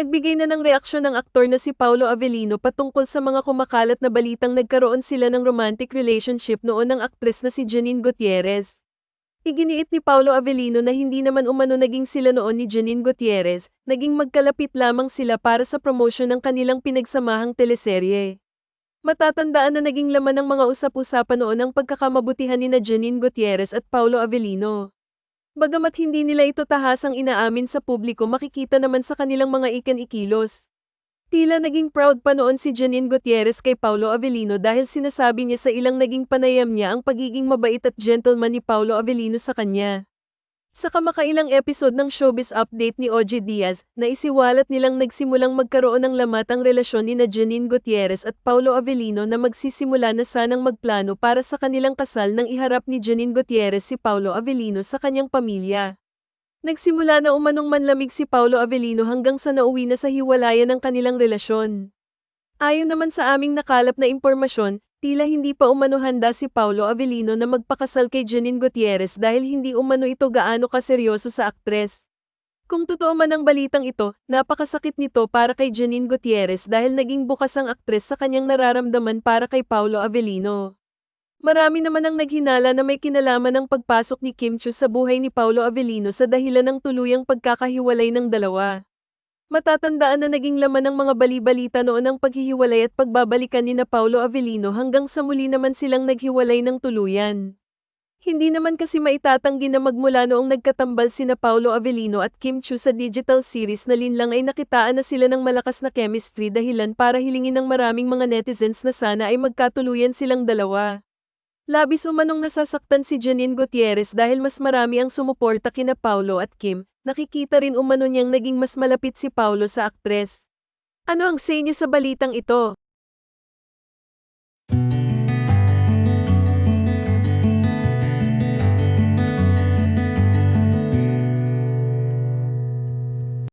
Nagbigay na ng reaksyon ng aktor na si Paolo Avellino patungkol sa mga kumakalat na balitang nagkaroon sila ng romantic relationship noon ng aktres na si Janine Gutierrez. Iginiit ni Paolo Avellino na hindi naman umano naging sila noon ni Janine Gutierrez, naging magkalapit lamang sila para sa promosyon ng kanilang pinagsamahang teleserye. Matatandaan na naging laman ng mga usap-usapan noon ang pagkakamabutihan ni na Janine Gutierrez at Paolo Avellino. Bagamat hindi nila ito tahasang inaamin sa publiko makikita naman sa kanilang mga ikan-ikilos. Tila naging proud pa noon si Janine Gutierrez kay Paulo Avellino dahil sinasabi niya sa ilang naging panayam niya ang pagiging mabait at gentleman ni Paulo Avellino sa kanya. Sa kamakailang episode ng Showbiz Update ni OG Diaz, naisiwalat nilang nagsimulang magkaroon ng lamat ang relasyon ni Janine Gutierrez at Paulo Avellino na magsisimula na sanang magplano para sa kanilang kasal nang iharap ni Janine Gutierrez si Paulo Avellino sa kanyang pamilya. Nagsimula na umanong manlamig si Paulo Avellino hanggang sa nauwi na sa hiwalayan ng kanilang relasyon. Ayon naman sa aming nakalap na impormasyon, Tila hindi pa umano handa si Paulo Avellino na magpakasal kay Janine Gutierrez dahil hindi umano ito gaano kaseryoso sa aktres. Kung totoo man ang balitang ito, napakasakit nito para kay Janine Gutierrez dahil naging bukas ang aktres sa kanyang nararamdaman para kay Paulo Avellino. Marami naman ang naghinala na may kinalaman ng pagpasok ni Kim Chu sa buhay ni Paulo Avellino sa dahilan ng tuluyang pagkakahiwalay ng dalawa. Matatandaan na naging laman ng mga balibalita noon ang paghihiwalay at pagbabalikan ni na Paulo Avellino hanggang sa muli naman silang naghiwalay ng tuluyan. Hindi naman kasi maitatanggi na magmula noong nagkatambal sina Paulo Avellino at Kim Chu sa digital series na linlang ay nakitaan na sila ng malakas na chemistry dahilan para hilingin ng maraming mga netizens na sana ay magkatuluyan silang dalawa. Labis umanong nasasaktan si Janine Gutierrez dahil mas marami ang sumuporta kina Paulo at Kim, nakikita rin umano niyang naging mas malapit si Paulo sa aktres. Ano ang say niyo sa balitang ito?